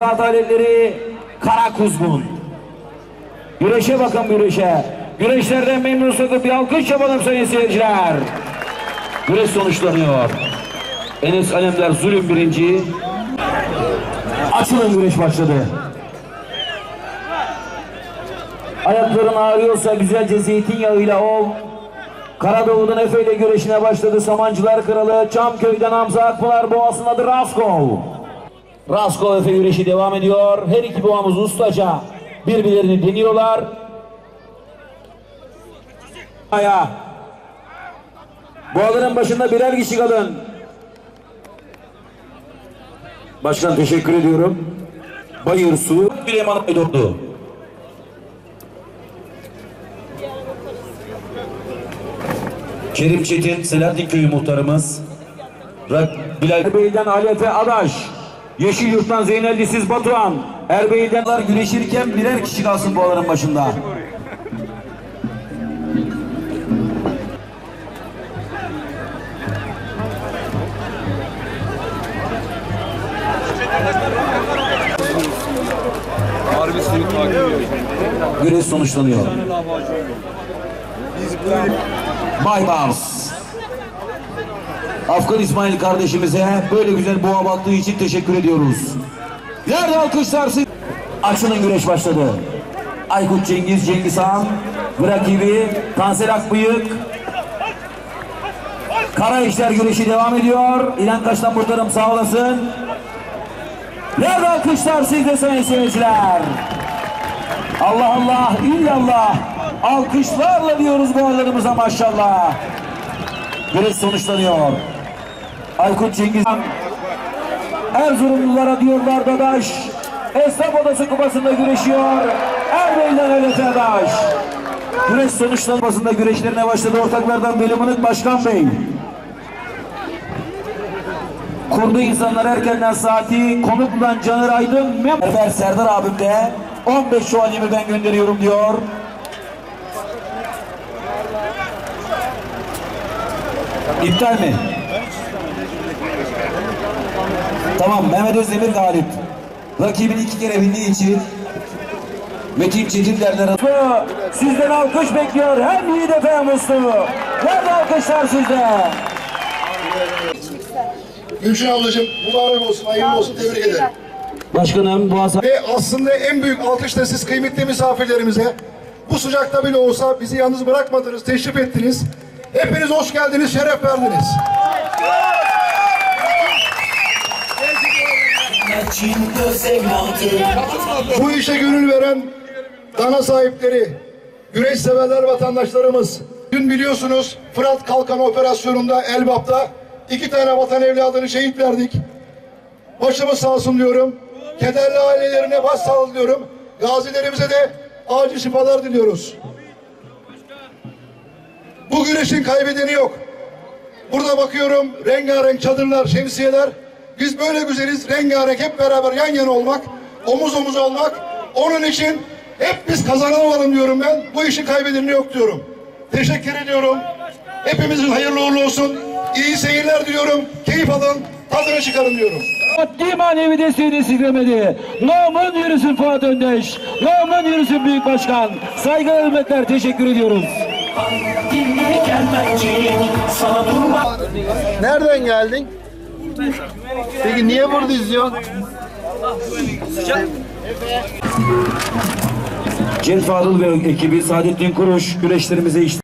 Adaletleri Kara Kuzgun. Güreşe bakın güreşe. Güreşlerden memnunsanız bir alkış yapalım sayın seyirciler. Güreş sonuçlanıyor. Enes Alemdar zulüm birinci. Açılın güreş başladı. Ayakların ağrıyorsa güzelce zeytinyağıyla ol. Karadağ'dan Efe ile güreşine başladı. Samancılar Kralı Çamköy'den Hamza Akpınar Boğaz'ın adı Raskov. Raskov Efe güreşi devam ediyor. Her iki boğamız ustaca birbirlerini deniyorlar. Aya. Boğaların başında birer kişi kalın. Başkan teşekkür ediyorum. Bayır su. Bileman Aydordu. Kerim Çetin, Selahattin Köyü muhtarımız. Bilal Bey'den Alete Adaş. Yeşilyurt'tan Zeynel Disiz Batuhan. Erbey'den güreşirken birer kişi kalsın bu alanın başında. Güreş sonuçlanıyor. Bay Bars. Afgan İsmail kardeşimize böyle güzel boğa baktığı için teşekkür ediyoruz. Nerede alkışlar siz? Açının güreş başladı. Aykut Cengiz, Cengiz Han, rakibi Tansel Akbıyık. Kara işler güreşi devam ediyor. İlan Kaş'tan muhtarım sağ olasın. Nerede alkışlar sizde sayın seyirciler? Allah Allah illallah alkışlarla diyoruz bu arlarımıza maşallah. Güreş sonuçlanıyor. Aykut Cengiz Erzurumlulara diyorlar Dadaş. Esnaf Odası kupasında güreşiyor. Erbeyler öyle Dadaş. Güreş sonuçlanmasında güreşlerine başladı ortaklardan Veli Mınık Başkan Bey. Kurdu insanlar erkenden saati konukla Caner Aydın Berber Serdar abim de 15 şövalyemi ben gönderiyorum diyor. İptal mi? Tamam Mehmet Özdemir galip. Rakibini iki kere bildiği için Metin Çetin derler. Sizden alkış bekliyor. Hem Yiğit Efe hem Uslu. Nerede alkışlar sizde? Gülşen ablacığım mübarek olsun, hayırlı olsun, tebrik ederim. Başkanım bu asa- Ve aslında en büyük alkış da siz kıymetli misafirlerimize. Bu sıcakta bile olsa bizi yalnız bırakmadınız, teşrif ettiniz. Hepiniz hoş geldiniz, şeref verdiniz. Bu işe gönül veren dana sahipleri, güreş severler vatandaşlarımız. Dün biliyorsunuz Fırat Kalkan operasyonunda Elbap'ta iki tane vatan evladını şehit verdik. Başımız sağ olsun diyorum. Kederli ailelerine başsağlığı diliyorum. Gazilerimize de acil şifalar diliyoruz. Bu güreşin kaybedeni yok. Burada bakıyorum rengarenk çadırlar, şemsiyeler. Biz böyle güzeliz, rengarenk hep beraber yan yana olmak, omuz omuz olmak. Onun için hep biz kazanan olalım diyorum ben. Bu işin kaybedeni yok diyorum. Teşekkür ediyorum. Hepimizin hayırlı uğurlu olsun. İyi seyirler diliyorum. Keyif alın, tadını çıkarın diyorum. Maddi manevi desteğini esirgemedi. Namın yürüsün Fuat Öndeş. Namın yürüsün Büyük Başkan. Saygı ve hürmetler teşekkür ediyoruz. Nereden geldin? Peki niye burada izliyorsun? Cem Fadıl ve ekibi Saadettin Kuruş güreşlerimize işte